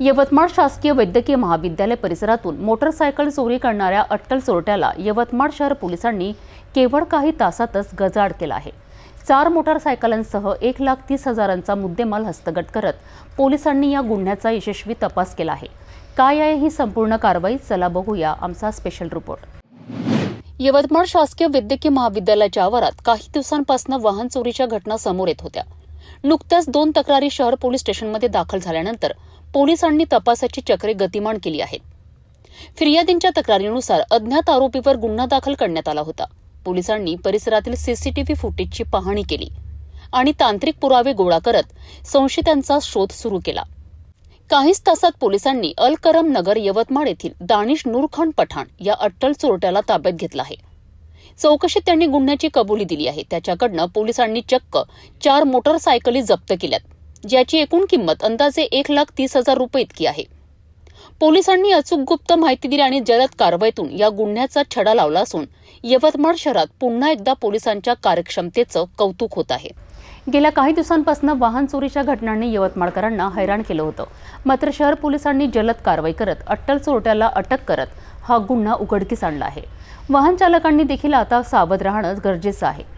यवतमाळ शासकीय वैद्यकीय महाविद्यालय परिसरातून मोटरसायकल चोरी करणाऱ्या अट्टल चोरट्याला यवतमाळ शहर पोलिसांनी केवळ काही तासातच गजाड केला आहे. चार मोटारसायकलांसह एक लाख तीस हजारांचा मुद्देमाल हस्तगत करत पोलिसांनी या गुन्ह्याचा यशस्वी तपास केला आहे. काय आहे ही संपूर्ण कारवाई? चला बघूया आमचा स्पेशल रिपोर्ट यवतमाळ शासकीय वैद्यकीय महाविद्यालयाच्या आवारात काही दिवसांपासून वाहन चोरीच्या घटना समोर येत होत्या. नुकत्याच दोन तक्रारी शहर पोलीस स्टेशनमध्ये दाखल झाल्यानंतर पोलिसांनी तपासाची चक्रे गतिमान केली आहेत. फिर्यादींच्या तक्रारीनुसार अज्ञात आरोपीवर गुन्हा दाखल करण्यात आला होता. पोलिसांनी परिसरातील सीसीटीव्ही फुटेजची पाहणी केली आणि तांत्रिक पुरावे गोळा करत संशयितांचा शोध सुरू केला. काहीच तासात पोलिसांनी अल करम नगर यवतमाळ येथील दानिश नूरखान पठाण या अट्टल चोरट्याला ताब्यात घेतला आहे. चौकशीत त्यांनी गुन्ह्याची कबुली दिली आहे. त्याच्याकडनं पोलिसांनी चक्क चार मोटरसायकली जप्त केल्यात ज्याची एकूण किंमत अंदाजे एक लाख तीस हजार रुपये इतकी आहे. पोलिसांनी अचूक गुप्त माहिती दिली आणि जलद कारवाईतून या गुन्ह्याचा छडा लावला असून यवतमाळ शहरात पुन्हा एकदा पोलिसांच्या कार्यक्षमतेचं कौतुक होत आहे. गेल्या काही दिवसांपासून वाहन चोरीच्या घटनांनी यवतमाळकरांना हैराण केलं होतं. मात्र शहर पोलिसांनी जलद कारवाई करत अट्टल चोरट्याला अटक करत हा गुन्हा उघडकीस आणला आहे. वाहन चालकांनी देखील आता सावध राहणं गरजेचं आहे.